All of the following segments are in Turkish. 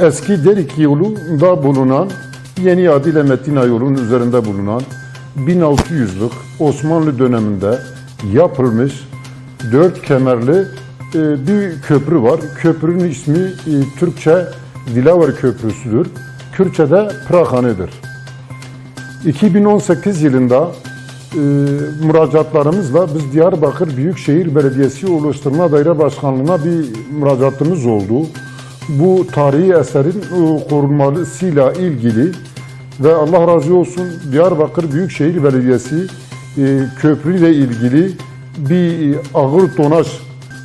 eski Derik yolunda bulunan yeni adıyla Metina yolunun üzerinde bulunan 1600'lük Osmanlı döneminde yapılmış dört kemerli e, bir köprü var. Köprünün ismi e, Türkçe Dilaver Köprüsü'dür. Kürtçe'de Prahane'dir. 2018 yılında e, müracaatlarımızla biz Diyarbakır Büyükşehir Belediyesi Oluşturma Daire Başkanlığı'na bir müracaatımız oldu. Bu tarihi eserin e, korunmasıyla ilgili ve Allah razı olsun Diyarbakır Büyükşehir Belediyesi e, köprüyle ilgili bir ağır tonaj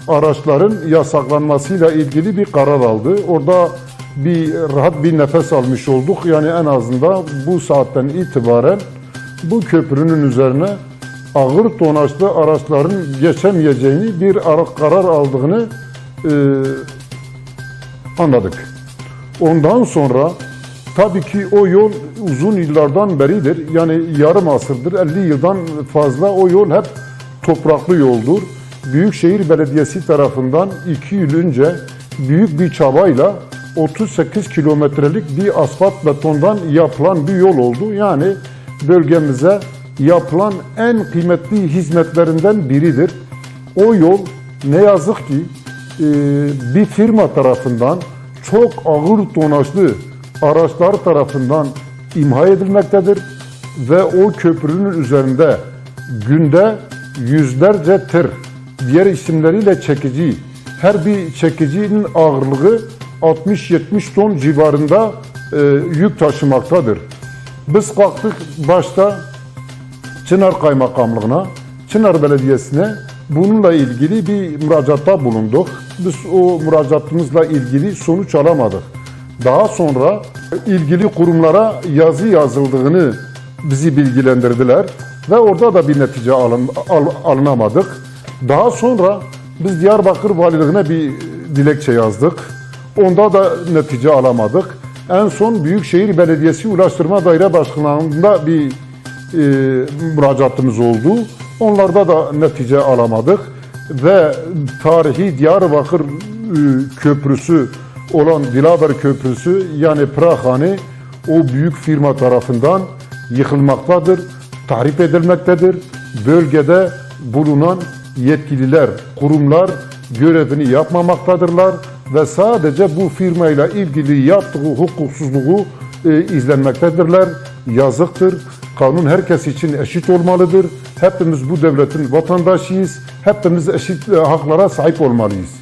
araçların yasaklanmasıyla ilgili bir karar aldı. Orada bir rahat bir nefes almış olduk. Yani en azından bu saatten itibaren bu köprünün üzerine ağır tonajlı araçların geçemeyeceğini bir ara- karar aldığını e, anladık. Ondan sonra tabii ki o yol uzun yıllardan beridir. Yani yarım asırdır, 50 yıldan fazla o yol hep topraklı yoldur. Büyükşehir Belediyesi tarafından 2 yıl önce büyük bir çabayla 38 kilometrelik bir asfalt betondan yapılan bir yol oldu. Yani bölgemize yapılan en kıymetli hizmetlerinden biridir. O yol ne yazık ki bir firma tarafından çok ağır tonajlı araçlar tarafından imha edilmektedir ve o köprünün üzerinde günde yüzlerce tır, diğer isimleriyle çekici, her bir çekicinin ağırlığı 60-70 ton civarında e, yük taşımaktadır. Biz kalktık başta Çınar Kaymakamlığı'na, Çınar Belediyesi'ne bununla ilgili bir müracaatta bulunduk. Biz o müracaatımızla ilgili sonuç alamadık. Daha sonra ilgili kurumlara yazı yazıldığını bizi bilgilendirdiler ve orada da bir netice alın, al- alınamadık. Daha sonra biz Diyarbakır Valiliğine bir dilekçe yazdık. Onda da netice alamadık. En son Büyükşehir Belediyesi Ulaştırma Daire Başkanlığı'nda bir e, müracaatımız oldu. Onlarda da netice alamadık ve tarihi Diyarbakır e, Köprüsü olan Dilaver Köprüsü yani Prahane o büyük firma tarafından yıkılmaktadır, tahrip edilmektedir. Bölgede bulunan yetkililer, kurumlar görevini yapmamaktadırlar ve sadece bu firmayla ilgili yaptığı hukuksuzluğu e, izlenmektedirler. Yazıktır. Kanun herkes için eşit olmalıdır. Hepimiz bu devletin vatandaşıyız. Hepimiz eşit e, haklara sahip olmalıyız.